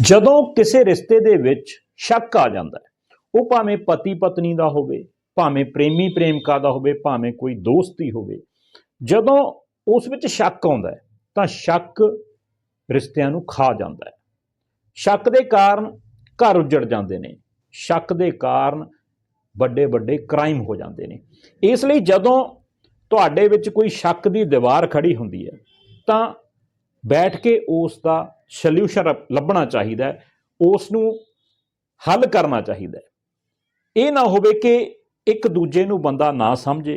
ਜਦੋਂ ਕਿਸੇ ਰਿਸ਼ਤੇ ਦੇ ਵਿੱਚ ਸ਼ੱਕ ਆ ਜਾਂਦਾ ਹੈ, ਉਹ ਭਾਵੇਂ ਪਤੀ ਪਤਨੀ ਦਾ ਹੋਵੇ, ਭਾਵੇਂ ਪ੍ਰੇਮੀ ਪ੍ਰੇਮਿਕਾ ਦਾ ਹੋਵੇ, ਭਾਵੇਂ ਕੋਈ ਦੋਸਤੀ ਹੋਵੇ, ਜਦੋਂ ਉਸ ਵਿੱਚ ਸ਼ੱਕ ਆਉਂਦਾ ਹੈ, ਤਾਂ ਸ਼ੱਕ ਰਿਸ਼ਤਿਆਂ ਨੂੰ ਖਾ ਜਾਂਦਾ ਹੈ। ਸ਼ੱਕ ਦੇ ਕਾਰਨ ਘਰ ਉੱਜੜ ਜਾਂਦੇ ਨੇ, ਸ਼ੱਕ ਦੇ ਕਾਰਨ ਵੱਡੇ ਵੱਡੇ ਕ੍ਰਾਈਮ ਹੋ ਜਾਂਦੇ ਨੇ। ਇਸ ਲਈ ਜਦੋਂ ਤੁਹਾਡੇ ਵਿੱਚ ਕੋਈ ਸ਼ੱਕ ਦੀ ਦੀਵਾਰ ਖੜੀ ਹੁੰਦੀ ਹੈ, ਤਾਂ ਬੈਠ ਕੇ ਉਸ ਦਾ ਸੋਲੂਸ਼ਨ ਲੱਭਣਾ ਚਾਹੀਦਾ ਹੈ ਉਸ ਨੂੰ ਹੱਲ ਕਰਨਾ ਚਾਹੀਦਾ ਹੈ। ਇਹ ਨਾ ਹੋਵੇ ਕਿ ਇੱਕ ਦੂਜੇ ਨੂੰ ਬੰਦਾ ਨਾ ਸਮਝੇ,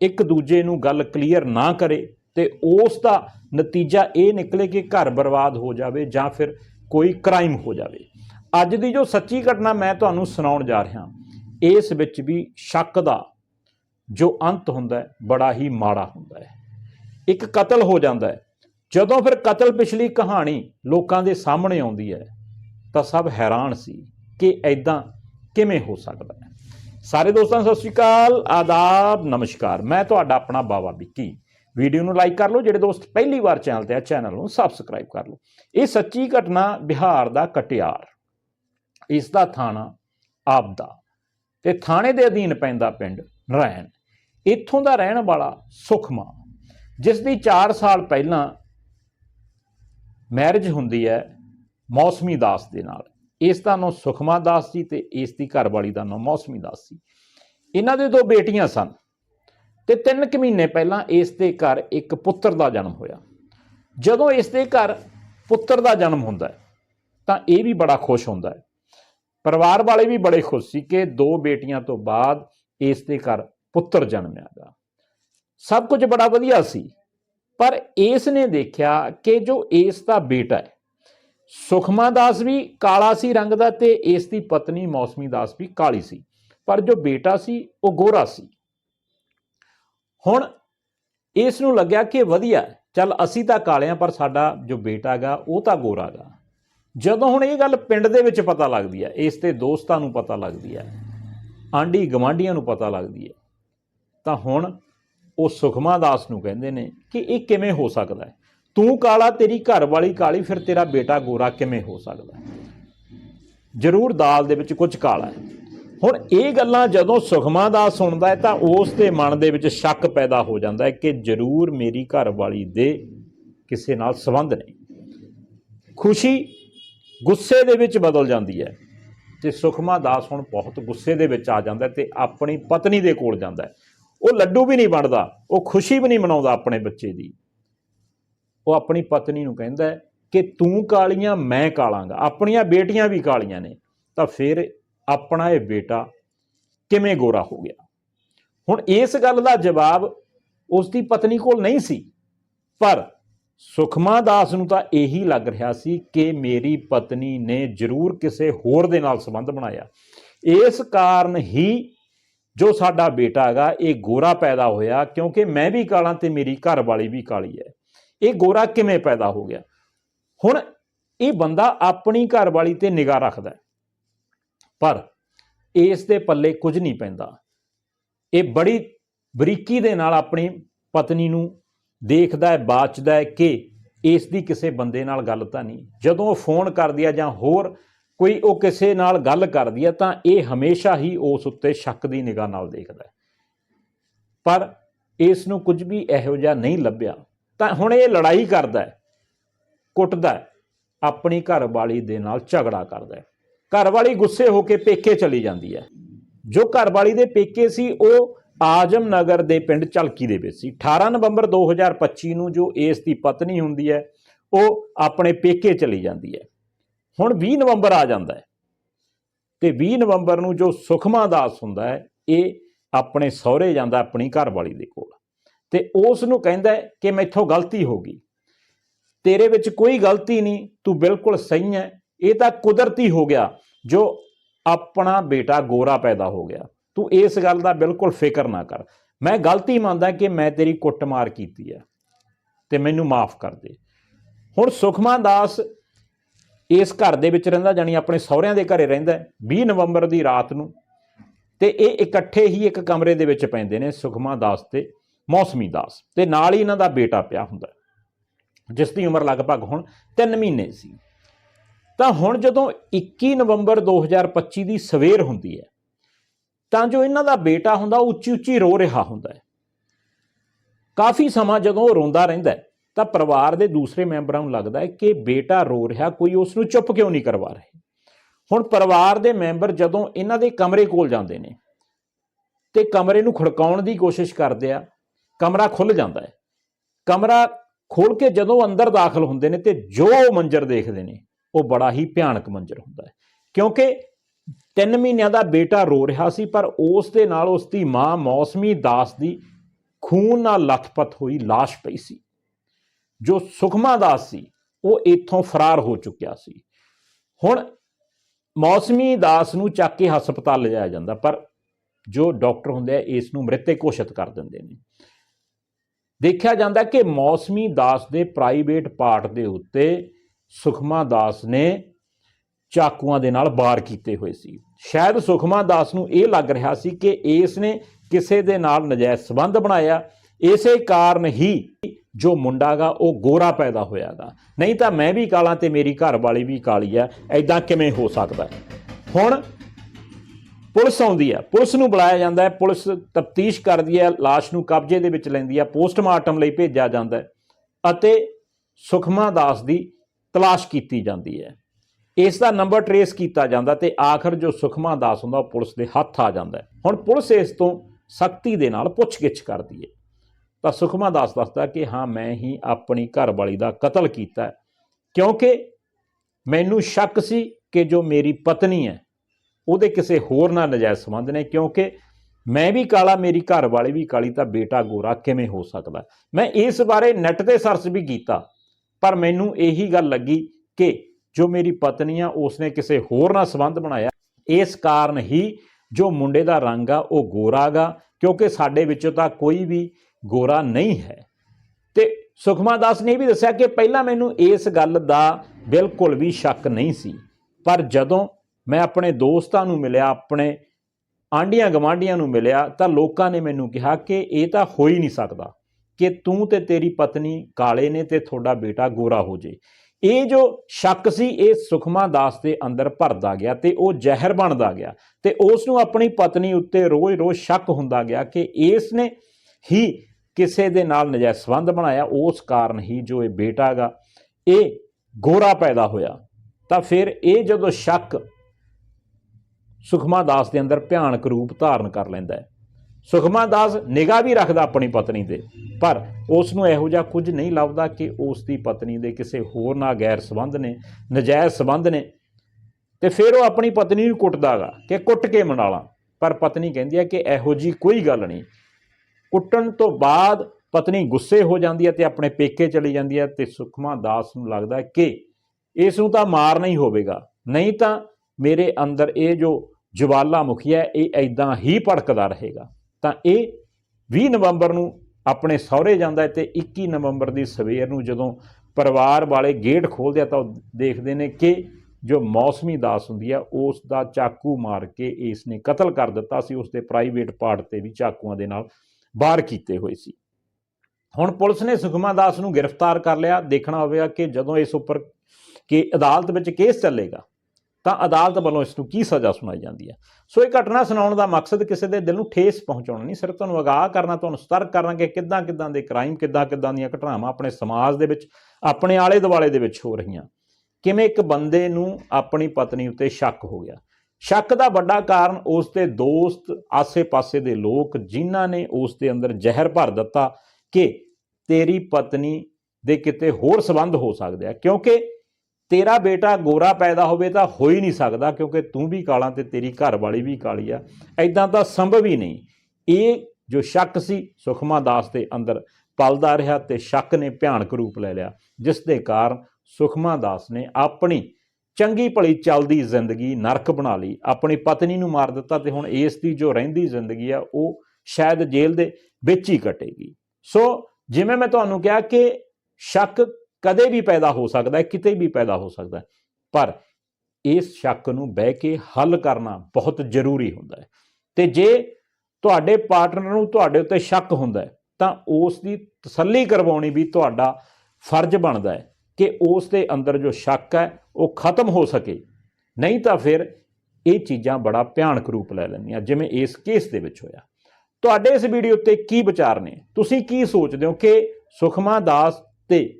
ਇੱਕ ਦੂਜੇ ਨੂੰ ਗੱਲ ਕਲੀਅਰ ਨਾ ਕਰੇ ਤੇ ਉਸ ਦਾ ਨਤੀਜਾ ਇਹ ਨਿਕਲੇ ਕਿ ਘਰ ਬਰਬਾਦ ਹੋ ਜਾਵੇ ਜਾਂ ਫਿਰ ਕੋਈ ਕ੍ਰਾਈਮ ਹੋ ਜਾਵੇ। ਅੱਜ ਦੀ ਜੋ ਸੱਚੀ ਘਟਨਾ ਮੈਂ ਤੁਹਾਨੂੰ ਸੁਣਾਉਣ ਜਾ ਰਿਹਾ, ਇਸ ਵਿੱਚ ਵੀ ਸ਼ੱਕ ਦਾ ਜੋ ਅੰਤ ਹੁੰਦਾ ਹੈ, ਬੜਾ ਹੀ ਮਾੜਾ ਹੁੰਦਾ ਹੈ। ਇੱਕ ਕਤਲ ਹੋ ਜਾਂਦਾ ਹੈ ਜਦੋਂ ਫਿਰ ਕਤਲ ਪਿਛਲੀ ਕਹਾਣੀ ਲੋਕਾਂ ਦੇ ਸਾਹਮਣੇ ਆਉਂਦੀ ਹੈ, ਤਾਂ ਸਭ ਹੈਰਾਨ ਸੀ ਕਿ ਐਦਾਂ ਕਿਵੇਂ ਹੋ ਸਕਦਾ ਹੈ। ਸਾਰੇ ਦੋਸਤਾਂ, ਸਤਿ ਸ਼੍ਰੀ ਅਕਾਲ, ਆਦਾਬ, ਨਮਸਕਾਰ। ਮੈਂ ਤੁਹਾਡਾ ਆਪਣਾ ਬਾਵਾ ਵਿੱਕੀ। ਵੀਡੀਓ ਨੂੰ ਲਾਈਕ ਕਰ ਲਓ, ਜਿਹੜੇ ਦੋਸਤ ਪਹਿਲੀ ਵਾਰ ਚੈਨਲ ਤੇ ਆ, ਚੈਨਲ ਨੂੰ ਸਬਸਕ੍ਰਾਈਬ ਕਰ ਲਓ। ਇਹ ਸੱਚੀ ਘਟਨਾ ਬਿਹਾਰ ਦਾ ਕਟਿਆਰ। ਇਸ ਦਾ ਥਾਣਾ ਆਪਦਾ ਤੇ ਥਾਣੇ ਦੇ ਅਧੀਨ ਪੈਂਦਾ ਪਿੰਡ ਨਰਾਇਣ। ਇੱਥੋਂ ਦਾ ਰਹਿਣ ਵਾਲਾ ਸੁਖਮਾ, ਜਿਸ ਦੀ 4 ਸਾਲ ਪਹਿਲਾਂ ਮੈਰਿਜ ਹੁੰਦੀ ਹੈ ਮੌਸਮੀ ਦਾਸ ਦੇ ਨਾਲ। ਇਸ ਦਾ ਨਾਮ ਸੁਖਮਾ ਦਾਸ ਸੀ ਤੇ ਇਸ ਦੀ ਘਰਵਾਲੀ ਦਾ ਨਾਮ ਮੌਸਮੀ ਦਾਸ ਸੀ। ਇਹਨਾਂ ਦੇ ਦੋ ਬੇਟੀਆਂ ਸਨ ਤੇ 3 ਕੁ ਮਹੀਨੇ ਪਹਿਲਾਂ ਇਸ ਦੇ ਘਰ ਇੱਕ ਪੁੱਤਰ ਦਾ ਜਨਮ ਹੋਇਆ। ਜਦੋਂ ਇਸ ਦੇ ਘਰ ਪੁੱਤਰ ਦਾ ਜਨਮ ਹੁੰਦਾ ਹੈ, ਤਾਂ ਇਹ ਵੀ ਬੜਾ ਖੁਸ਼ ਹੁੰਦਾ ਹੈ। ਪਰਿਵਾਰ ਵਾਲੇ ਵੀ ਬੜੇ ਖੁਸ਼ ਸੀ ਕਿ ਦੋ ਬੇਟੀਆਂ ਤੋਂ ਬਾਅਦ ਇਸ ਦੇ ਘਰ ਪੁੱਤਰ ਜਨਮਿਆਗਾ ਸਭ ਕੁਝ ਬੜਾ ਵਧੀਆ ਸੀ। ਪਰ ਇਸ ਨੇ ਦੇਖਿਆ ਕਿ ਜੋ ਇਸ ਦਾ ਬੇਟਾ ਹੈ, ਸੁਖਮਾ ਦਾਸ ਵੀ ਕਾਲਾ ਸੀ ਰੰਗ ਦਾ ਤੇ ਇਸ ਦੀ ਪਤਨੀ ਮੌਸਮੀ ਦਾਸ ਵੀ ਕਾਲੀ ਸੀ। ਪਰ ਜੋ ਬੇਟਾ ਸੀ, ਉਹ ਗੋਰਾ ਸੀ। ਹੁਣ ਇਸ ਨੂੰ ਲੱਗਿਆ ਕਿ ਵਧੀਆ ਚੱਲ ਅਸੀਂ ਤਾਂ ਕਾਲਿਆਂ ਪਰ ਸਾਡਾ ਜੋ ਬੇਟਾ ਹੈਗਾ, ਉਹ ਤਾਂ ਗੋਰਾ ਹੈਗਾ। ਜਦੋਂ ਹੁਣ ਇਹ ਗੱਲ ਪਿੰਡ ਦੇ ਵਿੱਚ ਪਤਾ ਲੱਗਦੀ ਹੈ, ਇਸ ਦੇ ਦੋਸਤਾਂ ਨੂੰ ਪਤਾ ਲੱਗਦੀ ਹੈ ਆਂਢੀ ਗਵਾਂਢੀਆਂ ਨੂੰ ਪਤਾ ਲੱਗਦੀ ਹੈ, ਤਾਂ ਹੁਣ ਉਹ ਸੁਖਮਾ ਦਾਸ ਨੂੰ ਕਹਿੰਦੇ ਨੇ ਕਿ ਇਹ ਕਿਵੇਂ ਹੋ ਸਕਦਾ ਹੈ? ਤੂੰ ਕਾਲਾ, ਤੇਰੀ ਘਰ ਵਾਲੀ ਕਾਲੀ, ਫਿਰ ਤੇਰਾ ਬੇਟਾ ਗੋਰਾ ਕਿਵੇਂ ਹੋ ਸਕਦਾ ਜ਼ਰੂਰ ਦਾਲ ਦੇ ਵਿੱਚ ਕੁਝ ਕਾਲਾ ਹੈ। ਹੁਣ ਇਹ ਗੱਲਾਂ ਜਦੋਂ ਸੁਖਮਾ ਦਾਸ ਸੁਣਦਾ ਹੈ ਤਾਂ ਉਸ ਦੇ ਮਨ ਦੇ ਵਿੱਚ ਸ਼ੱਕ ਪੈਦਾ ਹੋ ਜਾਂਦਾ ਹੈ ਕਿ ਜ਼ਰੂਰ ਮੇਰੀ ਘਰ ਵਾਲੀ ਦੇ ਕਿਸੇ ਨਾਲ ਸੰਬੰਧ ਨਹੀਂ। ਖੁਸ਼ੀ ਗੁੱਸੇ ਦੇ ਵਿੱਚ ਬਦਲ ਜਾਂਦੀ ਹੈ ਤੇ ਸੁਖਮਾ ਦਾਸ ਹੁਣ ਬਹੁਤ ਗੁੱਸੇ ਦੇ ਵਿੱਚ ਆ ਜਾਂਦਾ ਹੈ ਤੇ ਆਪਣੀ ਪਤਨੀ ਦੇ ਕੋਲ ਜਾਂਦਾ ਹੈ। ਉਹ ਲੱਡੂ ਵੀ ਨਹੀਂ ਵੰਡਦਾ ਉਹ ਖੁਸ਼ੀ ਵੀ ਨਹੀਂ ਮਨਾਉਂਦਾ ਆਪਣੇ ਬੱਚੇ ਦੀ। ਉਹ ਆਪਣੀ ਪਤਨੀ ਨੂੰ ਕਹਿੰਦਾ ਕਿ ਤੂੰ ਕਾਲੀਆਂ, ਮੈਂ ਕਾਲਾਂਗਾ। ਆਪਣੀਆਂ ਬੇਟੀਆਂ ਵੀ ਕਾਲੀਆਂ ਨੇ। ਤਾਂ ਫਿਰ ਆਪਣਾ ਇਹ ਬੇਟਾ ਕਿਵੇਂ ਗੋਰਾ ਹੋ ਗਿਆ? ਹੁਣ ਇਸ ਗੱਲ ਦਾ ਜਵਾਬ ਉਸ ਦੀ ਪਤਨੀ ਕੋਲ ਨਹੀਂ ਸੀ, ਪਰ ਸੁਖਮਾ ਦਾਸ ਨੂੰ ਤਾਂ ਇਹੀ ਲੱਗ ਰਿਹਾ ਸੀ ਕਿ ਮੇਰੀ ਪਤਨੀ ਨੇ ਜ਼ਰੂਰ ਕਿਸੇ ਹੋਰ ਦੇ ਨਾਲ ਸੰਬੰਧ ਬਣਾਇਆ। ਇਸ ਕਾਰਨ ਹੀ ਜੋ ਸਾਡਾ ਬੇਟਾ ਹੈਗਾ, ਇਹ ਗੋਰਾ ਪੈਦਾ ਹੋਇਆ ਕਿਉਂਕਿ ਮੈਂ ਵੀ ਕਾਲਾ ਤੇ ਮੇਰੀ ਘਰ ਵਾਲੀ ਵੀ ਕਾਲੀ ਹੈ। ਇਹ ਗੋਰਾ ਕਿਵੇਂ ਪੈਦਾ ਹੋ ਗਿਆ? ਹੁਣ ਇਹ ਬੰਦਾ ਆਪਣੀ ਘਰ ਵਾਲੀ ਤੇ ਨਿਗਾਹ ਰੱਖਦਾ ਪਰ ਇਸ ਦੇ ਪੱਲੇ ਕੁਝ ਨਹੀਂ ਪੈਂਦਾ। ਇਹ ਬੜੀ ਬਰੀਕੀ ਦੇ ਨਾਲ ਆਪਣੀ ਪਤਨੀ ਨੂੰ ਦੇਖਦਾ ਹੈ, ਬਾਚਦਾ ਹੈ ਕਿ ਇਸ ਦੀ ਕਿਸੇ ਬੰਦੇ ਨਾਲ ਗੱਲ ਤਾਂ ਨਹੀਂ। ਜਦੋਂ ਉਹ ਫੋਨ ਕਰਦੀ ਆ ਜਾਂ ਹੋਰ ਕੋਈ ਉਹ ਕਿਸੇ ਨਾਲ ਗੱਲ ਕਰਦੀ ਹੈ ਤਾਂ ਇਹ ਹਮੇਸ਼ਾ ਹੀ ਉਸ ਉੱਤੇ ਸ਼ੱਕ ਦੀ ਨਿਗਾਹ ਨਾਲ ਦੇਖਦਾ ਹੈ। ਪਰ ਇਸ ਨੂੰ ਕੁਝ ਵੀ ਇਹੋ ਜਿਹਾ ਨਹੀਂ ਲੱਭਿਆ। ਤਾਂ ਹੁਣ ਇਹ ਲੜਾਈ ਕਰਦਾ ਹੈ, ਕੁੱਟਦਾ ਹੈ, ਆਪਣੀ ਘਰਵਾਲੀ ਦੇ ਨਾਲ ਝਗੜਾ ਕਰਦਾ ਹੈ। ਘਰਵਾਲੀ ਗੁੱਸੇ ਹੋ ਕੇ ਪੇਕੇ ਚਲੀ ਜਾਂਦੀ ਹੈ। ਜੋ ਘਰਵਾਲੀ ਦੇ ਪੇਕੇ ਸੀ, ਉਹ ਆਜਮ ਨਗਰ ਦੇ ਪਿੰਡ ਚਲਕੀ ਦੇ ਵਿੱਚ ਸੀ। 18 ਨਵੰਬਰ 2025 ਨੂੰ ਜੋ ਇਸ ਦੀ ਪਤਨੀ ਹੁੰਦੀ ਹੈ, ਉਹ ਆਪਣੇ ਪੇਕੇ ਚਲੀ ਜਾਂਦੀ ਹੈ। ਹੁਣ 20 ਨਵੰਬਰ ਆ ਜਾਂਦਾ ਹੈ। ਤੇ 20 ਨਵੰਬਰ ਨੂੰ ਜੋ ਸੁਖਮਾ ਦਾਸ ਹੁੰਦਾ ਹੈ, ਇਹ ਆਪਣੇ ਸਹੁਰੇ ਜਾਂਦਾ ਆਪਣੀ ਘਰਵਾਲੀ ਦੇ ਕੋਲ। ਤੇ ਉਸ ਨੂੰ ਕਹਿੰਦਾ ਹੈ ਕਿ ਮੈਥੋਂ ਗਲਤੀ ਹੋ ਗਈ। ਤੇਰੇ ਵਿੱਚ ਕੋਈ ਗਲਤੀ ਨਹੀਂ, ਤੂੰ ਬਿਲਕੁਲ ਸਹੀ ਹੈ। ਇਹ ਤਾਂ ਕੁਦਰਤੀ ਹੋ ਗਿਆ, ਜੋ ਆਪਣਾ ਬੇਟਾ ਗੋਰਾ ਪੈਦਾ ਹੋ ਗਿਆ। ਤੂੰ ਇਸ ਗੱਲ ਦਾ ਬਿਲਕੁਲ ਫਿਕਰ ਨਾ ਕਰ। ਮੈਂ ਗਲਤੀ ਮੰਨਦਾ ਕਿ ਮੈਂ ਤੇਰੀ ਕੁੱਟਮਾਰ ਕੀਤੀ ਹੈ। ਤੇ ਮੈਨੂੰ ਮਾਫ ਕਰ ਦੇ। ਹੁਣ ਸੁਖਮਾ ਦਾਸ ਇਸ ਘਰ ਦੇ ਵਿੱਚ ਰਹਿੰਦਾ ਜਾਨੀ ਆਪਣੇ ਸਹੁਰਿਆਂ ਦੇ ਘਰੇ ਰਹਿੰਦਾ ਹੈ। 20 ਨਵੰਬਰ ਦੀ ਰਾਤ ਨੂੰ। ਤੇ ਇਹ ਇਕੱਠੇ ਹੀ ਇੱਕ ਕਮਰੇ ਦੇ ਵਿੱਚ ਪੈਂਦੇ ਨੇ, ਸੁਖਮਾ ਦਾਸ ਤੇ ਮੌਸਮੀ ਦਾਸ। ਤੇ ਨਾਲ ਹੀ ਇਹਨਾਂ ਦਾ ਬੇਟਾ ਪਿਆ ਹੁੰਦਾ ਜਿਸ ਦੀ ਉਮਰ ਲਗਭਗ ਹੁਣ 3 ਮਹੀਨੇ ਸੀ। ਤਾਂ ਹੁਣ ਜਦੋਂ 21 ਨਵੰਬਰ 2025 ਦੀ ਸਵੇਰ ਹੁੰਦੀ ਹੈ, ਤਾਂ ਜੋ ਇਹਨਾਂ ਦਾ ਬੇਟਾ ਹੁੰਦਾ, ਉਹ ਉੱਚੀ ਉੱਚੀ ਰੋ ਰਿਹਾ ਹੁੰਦਾ ਹੈ। ਕਾਫੀ ਸਮਾਂ ਜਦੋਂ ਉਹ ਰੋਂਦਾ ਰਹਿੰਦਾ ਹੈ ਤਾਂ ਪਰਿਵਾਰ ਦੇ ਦੂਸਰੇ ਮੈਂਬਰਾਂ ਨੂੰ ਲੱਗਦਾ ਹੈ ਕਿ ਬੇਟਾ ਰੋ ਰਿਹਾ, ਕੋਈ ਉਸ ਨੂੰ ਚੁੱਪ ਕਿਉਂ ਨਹੀਂ ਕਰਵਾ ਰਹੇ? ਹੁਣ ਪਰਿਵਾਰ ਦੇ ਮੈਂਬਰ ਜਦੋਂ ਇਹਨਾਂ ਦੇ ਕਮਰੇ ਕੋਲ ਜਾਂਦੇ ਨੇ ਤੇ ਕਮਰੇ ਨੂੰ ਖੜਕਾਉਣ ਦੀ ਕੋਸ਼ਿਸ਼ ਕਰਦੇ ਆ, ਕਮਰਾ ਖੁੱਲ ਜਾਂਦਾ ਹੈ। ਕਮਰਾ ਖੋਲ ਕੇ ਜਦੋਂ ਅੰਦਰ ਦਾਖਲ ਹੁੰਦੇ ਨੇ ਤੇ ਜੋ ਮੰਜ਼ਰ ਦੇਖਦੇ ਨੇ, ਉਹ ਬੜਾ ਹੀ ਭਿਆਨਕ ਮੰਜ਼ਰ ਹੁੰਦਾ ਹੈ। ਕਿਉਂਕਿ 3 ਮਹੀਨਿਆਂ ਦਾ ਬੇਟਾ ਰੋ ਰਿਹਾ ਸੀ, ਪਰ ਉਸ ਦੇ ਨਾਲ ਉਸ ਦੀ ਮਾਂ ਮੌਸਮੀ ਦਾਸ ਦੀ ਖੂਨ ਨਾਲ ਲਥਪਥ ਹੋਈ লাশ ਪਈ ਸੀ। ਜੋ ਸੁਖਮਾ ਦਾਸ ਸੀ, ਉਹ ਇੱਥੋਂ ਫਰਾਰ ਹੋ ਚੁੱਕਿਆ ਸੀ। ਹੁਣ ਮੌਸਮੀ ਦਾਸ ਨੂੰ ਚੱਕ ਕੇ ਹਸਪਤਾਲ ਲਿਜਾਇਆ ਜਾਂਦਾ, ਪਰ ਜੋ ਡਾਕਟਰ ਹੁੰਦੇ ਆ, ਇਸ ਨੂੰ ਮ੍ਰਿਤਕ ਘੋਸ਼ਿਤ ਕਰ ਦਿੰਦੇ ਨੇ। ਦੇਖਿਆ ਜਾਂਦਾ ਕਿ ਮੌਸਮੀ ਦਾਸ ਦੇ ਪ੍ਰਾਈਵੇਟ ਪਾਰਟ ਦੇ ਉੱਤੇ ਸੁਖਮਾ ਦਾਸ ਨੇ ਚਾਕੂਆਂ ਦੇ ਨਾਲ ਵਾਰ ਕੀਤੇ ਹੋਏ ਸੀ। ਸ਼ਾਇਦ ਸੁਖਮਾ ਦਾਸ ਨੂੰ ਇਹ ਲੱਗ ਰਿਹਾ ਸੀ ਕਿ ਇਸ ਨੇ ਕਿਸੇ ਦੇ ਨਾਲ ਨਜਾਇਜ਼ ਸੰਬੰਧ ਬਣਾਇਆ। ਇਸੇ ਕਾਰਨ ਹੀ ਜੋ ਮੁੰਡਾਗਾ ਉਹ ਗੋਰਾ ਪੈਦਾ ਹੋਇਆਗਾ ਨਹੀਂ ਤਾਂ ਮੈਂ ਵੀ ਕਾਲਾ ਤੇ ਮੇਰੀ ਘਰ ਵਾਲੀ ਵੀ ਕਾਲੀ ਆ ਐਦਾਂ ਕਿਵੇਂ ਹੋ ਸਕਦਾ? ਹੁਣ ਪੁਲਿਸ ਆਉਂਦੀ ਹੈ ਪੁਲਿਸ ਨੂੰ ਬੁਲਾਇਆ ਜਾਂਦਾ ਹੈ, ਪੁਲਿਸ ਤਫਤੀਸ਼ ਕਰਦੀ ਹੈ লাশ ਨੂੰ ਕਬਜ਼ੇ ਦੇ ਵਿੱਚ ਲੈਂਦੀ ਹੈ ਪੋਸਟਮਾਰਟਮ ਲਈ ਭੇਜਿਆ ਜਾਂਦਾ ਹੈ ਅਤੇ ਸੁਖਮਾ ਦਾਸ ਦੀ ਤਲਾਸ਼ ਕੀਤੀ ਜਾਂਦੀ ਹੈ। ਇਸ ਦਾ ਨੰਬਰ ਟਰੇਸ ਕੀਤਾ ਜਾਂਦਾ ਤੇ ਆਖਰ ਜੋ ਸੁਖਮਾ ਦਾਸ ਹੁੰਦਾ, ਉਹ ਪੁਲਿਸ ਦੇ ਹੱਥ ਆ ਜਾਂਦਾ ਹੁਣ ਪੁਲਿਸ ਇਸ ਤੋਂ ਸਖਤੀ ਦੇ ਨਾਲ ਪੁੱਛਗਿੱਛ ਕਰਦੀ ਹੈ। ਤਾਂ ਸੁਖਮਾ ਦਾਸ ਦੱਸਦਾ ਕਿ ਹਾਂ, ਮੈਂ ਹੀ ਆਪਣੀ ਘਰਵਾਲੀ ਦਾ ਕਤਲ ਕੀਤਾ ਕਿਉਂਕਿ ਮੈਨੂੰ ਸ਼ੱਕ ਸੀ ਕਿ ਜੋ ਮੇਰੀ ਪਤਨੀ ਹੈ, ਉਹਦੇ ਕਿਸੇ ਹੋਰ ਨਾਲ ਨਜਾਇਜ਼ ਸੰਬੰਧ ਨੇ, ਕਿਉਂਕਿ ਮੈਂ ਵੀ ਕਾਲਾ, ਮੇਰੀ ਘਰਵਾਲੀ ਵੀ ਕਾਲੀ, ਤਾਂ ਬੇਟਾ ਗੋਰਾ ਕਿਵੇਂ ਹੋ ਸਕਦਾ? ਮੈਂ ਇਸ ਬਾਰੇ ਨੈਟ ਤੇ ਸਰਚ ਵੀ ਕੀਤਾ, ਪਰ ਮੈਨੂੰ ਇਹੀ ਗੱਲ ਲੱਗੀ ਕਿ ਜੋ ਮੇਰੀ ਪਤਨੀ ਆ, ਉਸਨੇ ਕਿਸੇ ਹੋਰ ਨਾਲ ਸੰਬੰਧ ਬਣਾਇਆ। ਇਸ ਕਾਰਨ ਹੀ ਜੋ ਮੁੰਡੇ ਦਾ ਰੰਗ ਆ, ਉਹ ਗੋਰਾ ਗਾ, ਕਿਉਂਕਿ ਸਾਡੇ ਵਿੱਚੋਂ ਤਾਂ ਕੋਈ ਵੀ ਗੋਰਾ ਨਹੀਂ ਹੈ। ਤੇ ਸੁਖਮਾ ਦਾਸ ਨੇ ਇਹ ਵੀ ਦੱਸਿਆ ਕਿ ਪਹਿਲਾਂ ਮੈਨੂੰ ਇਸ ਗੱਲ ਦਾ ਬਿਲਕੁਲ ਵੀ ਸ਼ੱਕ ਨਹੀਂ ਸੀ। ਪਰ ਜਦੋਂ ਮੈਂ ਆਪਣੇ ਦੋਸਤਾਂ ਨੂੰ ਮਿਲਿਆ, ਆਪਣੇ ਆਂਡੀਆਂ ਗਵਾਂਡੀਆਂ ਨੂੰ ਮਿਲਿਆ, ਤਾਂ ਲੋਕਾਂ ਨੇ ਮੈਨੂੰ ਕਿਹਾ ਕਿ ਇਹ ਤਾਂ ਹੋ ਹੀ ਨਹੀਂ ਸਕਦਾ ਕਿ ਤੂੰ ਤੇ ਤੇਰੀ ਪਤਨੀ ਕਾਲੇ ਨੇ ਤੇ ਤੁਹਾਡਾ ਬੇਟਾ ਗੋਰਾ ਹੋ ਜੇ। ਇਹ ਜੋ ਸ਼ੱਕ ਸੀ, ਇਹ ਸੁਖਮਾ ਦਾਸ ਦੇ ਅੰਦਰ ਭਰਦਾ ਗਿਆ ਤੇ ਉਹ ਜ਼ਹਿਰ ਬਣਦਾ ਗਿਆ ਤੇ ਉਸ ਨੂੰ ਆਪਣੀ ਪਤਨੀ ਉੱਤੇ ਰੋਜ਼-ਰੋਜ਼ ਸ਼ੱਕ ਹੁੰਦਾ ਗਿਆ ਕਿ ਇਸ ਨੇ ਹੀ ਕਿਸੇ ਦੇ ਨਾਲ ਨਜਾਇਜ਼ ਸੰਬੰਧ ਬਣਾਇਆ, ਉਸ ਕਾਰਨ ਹੀ ਜੋ ਇਹ ਬੇਟਾ ਗਾ ਇਹ ਗੋਰਾ ਪੈਦਾ ਹੋਇਆ। ਤਾਂ ਫਿਰ ਇਹ ਜਦੋਂ ਸ਼ੱਕ ਸੁਖਮਾ ਦਾਸ ਦੇ ਅੰਦਰ ਭਿਆਨਕ ਰੂਪ ਧਾਰਨ ਕਰ ਲੈਂਦਾ ਹੈ। ਸੁਖਮਾ ਦਾਸ ਨਿਗਾਹ ਵੀ ਰੱਖਦਾ ਆਪਣੀ ਪਤਨੀ ਤੇ, ਪਰ ਉਸ ਨੂੰ ਇਹੋ ਜਿਹਾ ਕੁਝ ਨਹੀਂ ਲੱਭਦਾ ਕਿ ਉਸ ਦੀ ਪਤਨੀ ਦੇ ਕਿਸੇ ਹੋਰ ਨਾਲ ਗੈਰ ਸੰਬੰਧ ਨੇ, ਨਜਾਇਜ਼ ਸੰਬੰਧ ਨੇ। ਤੇ ਫਿਰ ਉਹ ਆਪਣੀ ਪਤਨੀ ਨੂੰ ਕੁੱਟਦਾਗਾ ਕਿ ਕੁੱਟ ਕੇ ਮਨਾ ਲਾਂ। ਪਰ ਪਤਨੀ ਕਹਿੰਦੀ ਹੈ ਕਿ ਇਹੋ ਜੀ ਕੋਈ ਗੱਲ ਨਹੀਂ। ਕੁੱਟਣ ਤੋਂ ਬਾਅਦ ਪਤਨੀ ਗੁੱਸੇ ਹੋ ਜਾਂਦੀ ਹੈ ਤੇ ਆਪਣੇ ਪੇਕੇ ਚਲੀ ਜਾਂਦੀ ਹੈ ਤੇ ਸੁਖਮਾ ਦਾਸ ਨੂੰ ਲੱਗਦਾ ਕਿ ਇਸ ਨੂੰ ਤਾਂ ਮਾਰਨਾ ਹੀ ਹੋਵੇਗਾ। ਨਹੀਂ ਤਾਂ ਮੇਰੇ ਅੰਦਰ ਇਹ ਜੋ ਜਵਾਲਾਮੁਖੀ ਹੈ, ਇਹ ਐਦਾਂ ਹੀ ਭੜਕਦਾ ਰਹੇਗਾ। ਤਾਂ ਇਹ 20 ਨਵੰਬਰ ਨੂੰ ਆਪਣੇ ਸਹੁਰੇ ਜਾਂਦਾ ਹੈ ਤੇ 21 ਨਵੰਬਰ ਦੀ ਸਵੇਰ ਨੂੰ ਜਦੋਂ ਪਰਿਵਾਰ ਵਾਲੇ ਗੇਟ ਖੋਲ੍ਹਦੇ ਆ ਤਾਂ ਉਹ ਦੇਖਦੇ ਨੇ ਕਿ ਜੋ ਮੌਸਮੀ ਦਾਸ ਹੁੰਦੀ ਆ ਉਸ ਦਾ ਚਾਕੂ ਮਾਰ ਕੇ ਇਸ ਨੇ ਕਤਲ ਕਰ ਦਿੱਤਾ ਸੀ। ਉਸ ਦੇ ਪ੍ਰਾਈਵੇਟ ਪਾਰਟ ਤੇ ਵੀ ਚਾਕੂਆਂ ਦੇ ਨਾਲ ਬਾਹਰ ਕੀਤੇ ਹੋਏ ਸੀ। ਹੁਣ ਪੁਲਿਸ ਨੇ ਸੁਖਮਾ ਦਾਸ ਨੂੰ ਗ੍ਰਿਫਤਾਰ ਕਰ ਲਿਆ। ਦੇਖਣਾ ਹੋਵੇਗਾ ਕਿ ਜਦੋਂ ਇਸ ਉੱਪਰ ਕਿ ਅਦਾਲਤ ਵਿੱਚ ਕੇਸ ਚੱਲੇਗਾ, ਤਾਂ ਅਦਾਲਤ ਵੱਲੋਂ ਇਸ ਨੂੰ ਕੀ ਸਜ਼ਾ ਸੁਣਾਈ ਜਾਂਦੀ ਹੈ? ਸੋ ਇਹ ਘਟਨਾ ਸੁਣਾਉਣ ਦਾ ਮਕਸਦ ਕਿਸੇ ਦੇ ਦਿਲ ਨੂੰ ਠੇਸ ਪਹੁੰਚਾਉਣਾ ਨਹੀਂ, ਸਿਰਫ ਤੁਹਾਨੂੰ ਅਗਾਹ ਕਰਨਾ, ਤੁਹਾਨੂੰ ਸਤਰਕ ਕਰਨਾ ਕਿ ਕਿੱਦਾਂ ਕਿੱਦਾਂ ਦੇ ਕ੍ਰਾਈਮ ਕਿੱਦਾਂ ਕਿੱਦਾਂ ਦੀਆਂ ਘਟਨਾਵਾਂ ਆਪਣੇ ਸਮਾਜ ਦੇ ਵਿੱਚ, ਆਪਣੇ ਆਲੇ ਦੁਆਲੇ ਦੇ ਵਿੱਚ ਹੋ ਰਹੀਆਂ। ਕਿਵੇਂ ਇੱਕ ਬੰਦੇ ਨੂੰ ਆਪਣੀ ਪਤਨੀ ਉੱਤੇ ਸ਼ੱਕ ਹੋ ਗਿਆ? ਸ਼ੱਕ ਦਾ ਵੱਡਾ ਕਾਰਨ ਉਸ ਦੇ ਦੋਸਤ ਆਸੇ-ਪਾਸੇ ਦੇ ਲੋਕ ਜਿਨ੍ਹਾਂ ਨੇ ਉਸ ਦੇ ਅੰਦਰ ਜ਼ਹਿਰ ਭਰ ਦਿੱਤਾ ਕਿ ਤੇਰੀ ਪਤਨੀ ਦੇ ਕਿਤੇ ਹੋਰ ਸੰਬੰਧ ਹੋ ਸਕਦੇ ਆ। ਕਿਉਂਕਿ ਤੇਰਾ ਬੇਟਾ ਗੋਰਾ ਪੈਦਾ ਹੋਵੇ ਤਾਂ ਹੋ ਹੀ ਨਹੀਂ ਸਕਦਾ ਕਿਉਂਕਿ ਤੂੰ ਵੀ ਕਾਲਾ ਤੇ ਤੇਰੀ ਘਰ ਵਾਲੀ ਵੀ ਕਾਲੀ ਆ। ਐਦਾਂ ਤਾਂ ਸੰਭਵ ਹੀ ਨਹੀਂ। ਇਹ ਜੋ ਸ਼ੱਕ ਸੀ, ਸੁਖਮਾ ਦਾਸ ਦੇ ਅੰਦਰ ਪਲਦਾ ਰਿਹਾ ਤੇ ਸ਼ੱਕ ਨੇ ਭਿਆਨਕ ਰੂਪ ਲੈ ਲਿਆ। ਜਿਸ ਦੇ ਕਾਰਨ ਸੁਖਮਾ ਦਾਸ ਨੇ ਆਪਣੀ ਚੰਗੀ ਭਲੀ ਚੱਲਦੀ ਜ਼ਿੰਦਗੀ ਨਰਕ ਬਣਾ ਲਈ, ਆਪਣੀ ਪਤਨੀ ਨੂੰ ਮਾਰ ਦਿੱਤਾ ਤੇ ਹੁਣ ਇਸ ਦੀ ਜੋ ਰਹਿੰਦੀ ਜ਼ਿੰਦਗੀ ਆ, ਉਹ ਸ਼ਾਇਦ ਜੇਲ੍ਹ ਦੇ ਵਿੱਚ ਹੀ ਕੱਟੇਗੀ। ਸੋ ਜਿਵੇਂ ਮੈਂ ਤੁਹਾਨੂੰ ਕਿਹਾ ਕਿ ਸ਼ੱਕ ਕਦੇ ਵੀ ਪੈਦਾ ਹੋ ਸਕਦਾ ਹੈ ਕਿਤੇ ਵੀ ਪੈਦਾ ਹੋ ਸਕਦਾ ਹੈ ਪਰ ਇਸ ਸ਼ੱਕ ਨੂੰ ਬਹਿ ਕੇ ਹੱਲ ਕਰਨਾ ਬਹੁਤ ਜ਼ਰੂਰੀ ਹੁੰਦਾ ਹੈ। ਤੇ ਜੇ ਤੁਹਾਡੇ ਪਾਰਟਨਰ ਨੂੰ ਤੁਹਾਡੇ ਉੱਤੇ ਸ਼ੱਕ ਹੁੰਦਾ ਹੈ, ਤਾਂ ਉਸ ਦੀ ਤਸੱਲੀ ਕਰਵਾਉਣੀ ਵੀ ਤੁਹਾਡਾ ਫਰਜ਼ ਬਣਦਾ ਹੈ। ਕਿ ਉਸ ਦੇ ਅੰਦਰ ਜੋ ਸ਼ੱਕ ਹੈ, ਉਹ ਖਤਮ ਹੋ ਸਕੇ। ਨਹੀਂ ਤਾਂ ਫਿਰ ਇਹ ਚੀਜ਼ਾਂ ਬੜਾ ਭਿਆਨਕ ਰੂਪ ਲੈ ਲੈਂਦੀਆਂ, ਜਿਵੇਂ ਇਸ ਕੇਸ ਦੇ ਵਿੱਚ ਹੋਇਆ। ਤੁਹਾਡੇ ਇਸ ਵੀਡੀਓ ਉੱਤੇ ਕੀ ਵਿਚਾਰ ਨੇ? ਤੁਸੀਂ ਕੀ ਸੋਚਦੇ ਹੋ ਕਿ ਸੁਖਮਾ ਦਾਸ ਤੇ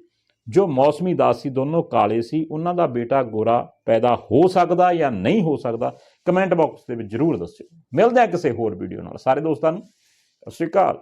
ਜੋ ਮੌਸਮੀ ਦਾਸ ਸੀ, ਦੋਨੋਂ ਕਾਲੇ ਸੀ, ਉਹਨਾਂ ਦਾ ਬੇਟਾ ਗੋਰਾ ਪੈਦਾ ਹੋ ਸਕਦਾ ਜਾਂ ਨਹੀਂ ਹੋ ਸਕਦਾ? ਕਮੈਂਟ ਬਾਕਸ ਦੇ ਵਿੱਚ ਜਰੂਰ ਦੱਸਿਓ। ਮਿਲਦੇ ਹਾਂ ਕਿਸੇ ਹੋਰ ਵੀਡੀਓ ਨਾਲ। ਸਾਰੇ ਦੋਸਤਾਂ ਨੂੰ, ਸਤਿ ਸ਼੍ਰੀ ਅਕਾਲ।